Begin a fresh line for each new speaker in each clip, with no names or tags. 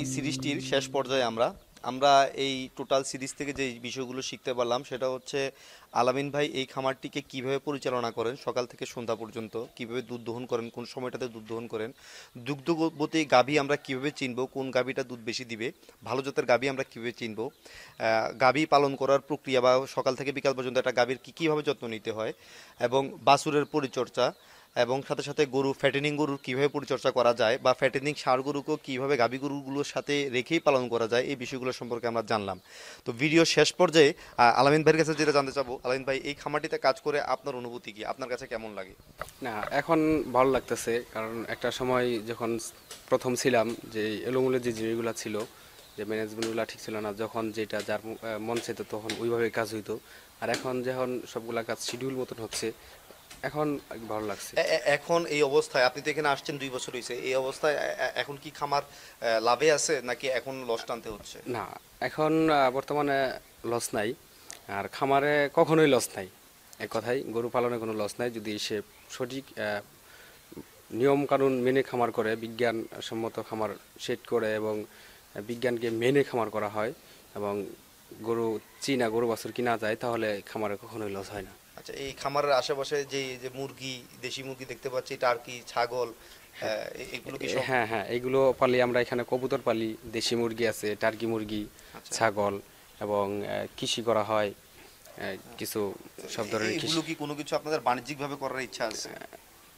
এই সিরিজটির শেষ পর্যায়ে আমরা আমরা এই টোটাল সিরিজ থেকে যে বিষয়গুলো শিখতে পারলাম সেটা হচ্ছে আলামিন ভাই এই খামারটিকে কীভাবে পরিচালনা করেন, সকাল থেকে সন্ধ্যা পর্যন্ত কীভাবে দুধ দহন করেন, কোন সময়টাতে দুধ দহন করেন দুগ্ধবতী গাভী আমরা কীভাবে চিনবো, কোন গাভীটা দুধ বেশি দিবে, ভালো জাতের গাভী আমরা কীভাবে চিনবো গাভী পালন করার প্রক্রিয়া বা সকাল থেকে বিকাল পর্যন্ত একটা গাভীর কী কীভাবে যত্ন নিতে হয়, এবং বাছুরের পরিচর্যা এবং সাথে সাথে গরু ফ্যাটেনিং গরুর কীভাবে পরিচর্যা করা যায় বা ফ্যাটেনিং ষাঁড় গরুকেও কীভাবে গাভী গরুগুলোর সাথে রেখেই পালন করা যায়, এই বিষয়গুলো সম্পর্কে আমরা জানলাম। তো ভিডিও শেষ পর্যায়ে আলামিন ভাইয়ের কাছে যেটা জানতে চাবো, আলামিন ভাই, এই খামারটিতে কাজ করে আপনার অনুভূতি কি? আপনার কাছে কেমন লাগে?
না, এখন ভালো লাগতেছে, কারণ একটা সময় যখন প্রথম ছিলাম, যে এলোমেলো যে জিনিসগুলো ছিল, যে ম্যানেজমেন্টগুলো ঠিক ছিল না, যখন যেটা যার মন চাইতো তখন ওইভাবে কাজ হইতো। আর এখন যখন সবগুলা কাজ শিডিউল মতন হচ্ছে এখন ভালো লাগছে।
এখন এই অবস্থায় আপনি তো এখানে আসছেন দুই বছর হয়েছে এই অবস্থায় এখন কি খামার লাভে আছে নাকি এখন লস টানতে হচ্ছে?
না এখন বর্তমানে লস নাই আর খামারে কখনোই লস নাই। এক কথাই গরু পালনে কোনো লস নাই যদি সে সঠিক নিয়ম কানুন মেনে খামার করে বিজ্ঞান সম্মত খামার সেট করে এবং বিজ্ঞানকে মেনে খামার করা হয় এবং গরু চিনা গরু বাছুর কিনা যায় তাহলে খামারে কখনোই লস হয় না।
আচ্ছা এই খামারের আশেপাশে যে যে মুরগি দেশি মুরগি দেখতে পাচ্ছি টার্কি ছাগল এগুলো কি
হ্যাঁ হ্যাঁ এগুলো পালি আমরা এখানে কবুতর পালি দেশি মুরগি আছে টার্কি মুরগি
আচ্ছা।
ছাগল এবং কৃষি করা হয় কিছু সব ধরনের
এগুলো কি কোনো কিছু আপনাদের বাণিজ্যিক ভাবে করার ইচ্ছা আছে?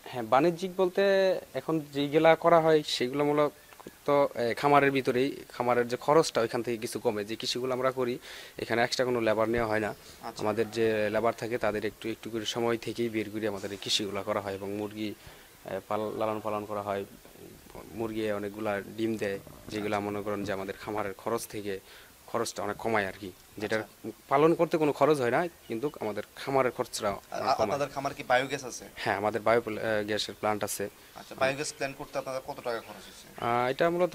হ্যাঁ বাণিজ্যিক বলতে এখন যেগুলা করা হয় সেগুলো মূলত তো খামারের ভিতরেই খামারের যে খরচটা ওইখান থেকে কিছু কমে। যে কৃষিগুলো আমরা করি এখানে এক্সট্রা কোনো লেবার নেওয়া হয় না।
আচ্ছা।
আমাদের যে লেবার থাকে তাদের একটু একটু করে সময় থেকেই বের করে আমাদের এই কৃষিগুলো করা হয় এবং মুরগি লালন পালন করা হয়। মুরগি অনেকগুলা ডিম দেয় যেগুলো মনে করেন যে আমাদের খামারের খরচ থেকে খরচটা অনেক কমায় আর কি। যেটা পালন করতে কোনো খরচ হয় না কিন্তু আমাদের খামারের খরচটা
আপনাদের খামার কি বায়োগ্যাস আছে?
হ্যাঁ আমাদের বায়ো গ্যাসের প্লান্ট আছে।
আচ্ছা বায়োগ্যাস প্ল্যান্ট করতে আপনাদের কত টাকা খরচ হচ্ছে?
এটা মূলত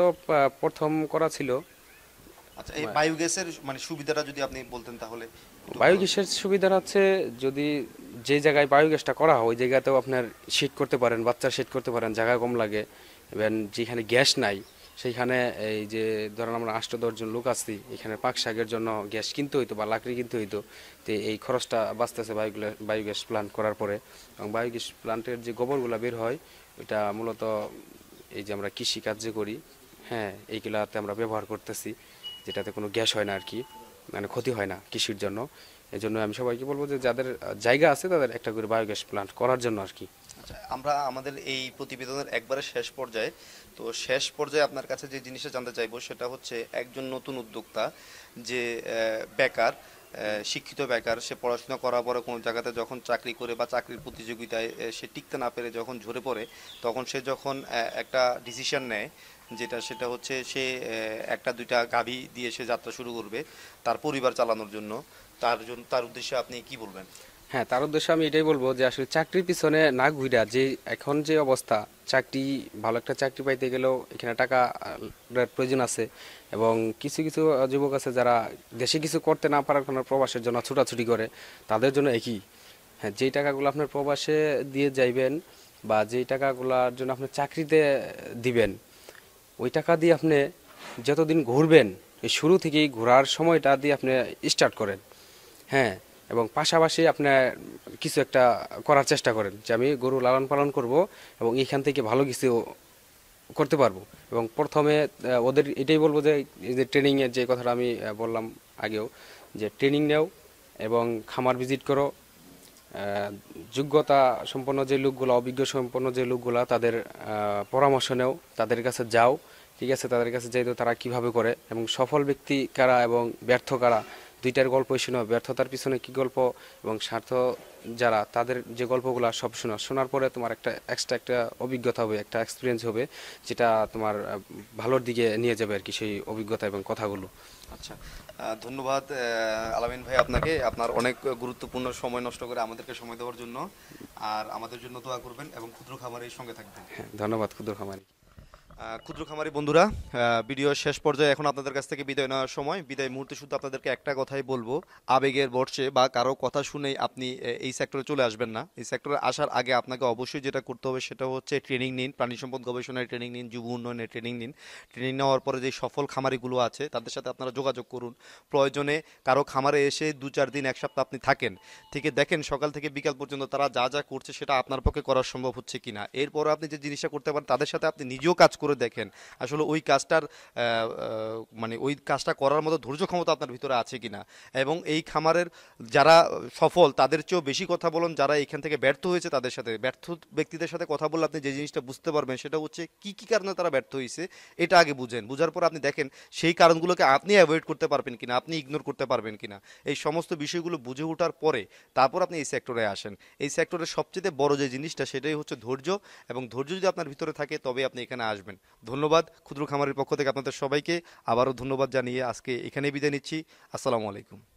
প্রথম করা ছিল।
আচ্ছা এই বায়োগ্যাসের মানে সুবিধাটা যদি আপনি বলতেন তাহলে
বায়োগ্যাসের সুবিধা হচ্ছে যদি যে জায়গায় বায়োগ্যাসটা করা হয় ওই জায়গাতেও আপনার শীত করতে পারেন বাচ্চা শীত করতে পারেন জায়গা কম লাগে। এবং যেখানে গ্যাস নাই সেইখানে এই যে ধরেন আমরা আষ্ট দশজন লোক আছি, এখানে পাক শাকের জন্য গ্যাস কিনতে হইতো বা লাকড়ি কিনতে হইতো। তো এই খরচটা বাঁচতেছে বায়োগ্যাস বায়োগ্যাস প্লান্ট করার পরে। এবং বায়োগ্যাস প্লান্টের যে গোবরগুলো বের হয় ওইটা মূলত এই যে আমরা কৃষি কাজ যে করি হ্যাঁ এইগুলাতে আমরা ব্যবহার করতেছি, যেটাতে কোনো গ্যাস হয় না আর কি মানে ক্ষতি হয় না কৃষির জন্য। এই জন্য আমি সবাইকে বলব যে, যাদের জায়গা আছে তাদের একটা করে বায়োগ্যাস প্লান্ট করার জন্য আর কি।
আমরা আমাদের এই প্রতিবেদনের একবারে শেষ পর্যায়ে, তো শেষ পর্যায়ে আপনার কাছে যে জিনিসটা জানতে চাইব সেটা হচ্ছে একজন নতুন উদ্যোক্তা যে বেকার শিক্ষিত বেকার, সে পড়াশোনা করার পরে কোনো জায়গাতে যখন চাকরি করে বা চাকরির প্রতিযোগিতায় সে টিকতে না পেরে যখন ঝরে পড়ে, তখন সে যখন একটা ডিসিশন নেয়, যেটা সেটা হচ্ছে সে একটা দুইটা গাভী দিয়ে সে যাত্রা শুরু করবে তার পরিবার চালানোর জন্য, তার জন্য তার উদ্দেশ্যে আপনি কি বলবেন?
হ্যাঁ তার উদ্দেশ্যে আমি এটাই বলব যে আসলে চাকরির পিছনে না ঘুরা যে এখন যে অবস্থা, চাকরি, ভালো একটা চাকরি পাইতে গেলেও এখানে টাকা প্রয়োজন আছে এবং কিছু কিছু যুবক আছে যারা দেশে কিছু করতে না পারার কারণে প্রবাসের জন্য ছুটাছুটি করে, তাদের জন্য একই। হ্যাঁ যেই টাকাগুলো আপনার প্রবাসে দিয়ে যাইবেন বা যেই টাকাগুলোর জন্য আপনি চাকরিতে দিবেন, ওই টাকা দিয়ে আপনি যতদিন ঘুরবেন শুরু থেকেই ঘোরার সময়টা দিয়ে আপনি স্টার্ট করেন। হ্যাঁ এবং পাশাপাশি আপনার কিছু একটা করার চেষ্টা করেন যে আমি গরু লালন পালন করব এবং এখান থেকে ভালো কিছু করতে পারব। এবং প্রথমে ওদের এটাই বলব যে যে ট্রেনিংয়ের যে কথাটা আমি বললাম আগেও, যে ট্রেনিং নেও এবং খামার ভিজিট করো। যোগ্যতা সম্পন্ন যে লোকগুলো, অভিজ্ঞ সম্পন্ন যে লোকগুলা, তাদের পরামর্শ নেও, তাদের কাছে যাও, ঠিক আছে? তাদের কাছে যাইতো তারা কীভাবে করে এবং সফল ব্যক্তি কারা এবং ব্যর্থ কারা দুইটার গল্প শোনো ব্যর্থতার পিছনে কি গল্প এবং স্বার্থ যারা তাদের যে গল্পগুলো সব শোনা। শোনার পরে তোমার একটা এক্সট্রা একটা অভিজ্ঞতা হবে একটা এক্সপিরিয়েন্স হবে যেটা তোমার ভালোর দিকে নিয়ে যাবে আর কি সেই অভিজ্ঞতা এবং কথাগুলো।
আচ্ছা ধন্যবাদ আলামিন ভাই আপনাকে। আপনার অনেক গুরুত্বপূর্ণ সময় নষ্ট করে আমাদেরকে সময় দেওয়ার জন্য। আর আমাদের জন্য দোয়া করবেন এবং ক্ষুদ্র খামারের সঙ্গে থাকবেন।
হ্যাঁ ধন্যবাদ ক্ষুদ্র খামারি।
ক্ষুদ্র খামারি বন্ধুরা ভিডিও শেষ পর্যায়ে এখন আপনাদের কাছ থেকে বিদায় নেওয়ার সময়, বিদায় মুহূর্তে শুধু আপনাদেরকে একটা কথাই বলব, আবেগের বর্ষে বা কারও কথা শুনেই আপনি এই সেক্টরে চলে আসবেন না। এই সেক্টরে আসার আগে আপনাকে অবশ্যই যেটা করতে হবে সেটা হচ্ছে ট্রেনিং নিন, প্রাণী সম্পদ গবেষণায় ট্রেনিং নিন, যুব উন্নয়নের ট্রেনিং নিন। ট্রেনিং নেওয়ার পরে যে সফল খামারিগুলো আছে, তাদের সাথে আপনারা যোগাযোগ করুন। প্রয়োজনে কারও খামারে এসে দু চার দিন, এক সপ্তাহ আপনি থাকেন। থেকে দেখেন সকাল থেকে বিকাল পর্যন্ত তারা যা যা করছে সেটা আপনার পক্ষে করা সম্ভব হচ্ছে কিনা। এরপরে আপনি যে জিনিসটা করতে পারেন, তাদের সাথে আপনি নিজেও কাজ করে দেখেন। আসলে ওই কাজটার মানে ওই কাজটা করার মতো ধৈর্য ক্ষমতা আপনার ভিতরে আছে কিনা? এবং এই খামারের যারা সফল, তাদের চেয়েও বেশি কথা বলুন, যারা এখান থেকে ব্যর্থ হয়েছে তাদের সাথে। ব্যর্থ ব্যক্তিদের সাথে কথা বললে আপনি যে জিনিসটা বুঝতে পারবেন, সেটা হচ্ছে কি কি কারণে তারা ব্যর্থ হয়েছে, এটা আগে বুঝেন। বুঝার পর আপনি দেখেন, সেই কারণগুলোকে আপনি অ্যাভয়েড করতে পারবেন কিনা, আপনি ইগনোর করতে পারবেন কিনা। এই সমস্ত বিষয়গুলো বুঝে ওঠার পরে তারপর আপনি এই সেক্টরে আসেন। এই সেক্টরের সবচেয়ে বড় যে জিনিসটা, সেটাই হচ্ছে ধৈর্য। এবং ধৈর্য যদি আপনার ভিতরে থাকে তবে আপনি এখানে আসবেন। ধন্যবাদ ক্ষুদ্র খামারের পক্ষ থেকে আপনাদের সবাইকে। আবারও ধন্যবাদ জানিয়ে আজকে এখানে বিদায় নিচ্ছি। আসসালামু আলাইকুম।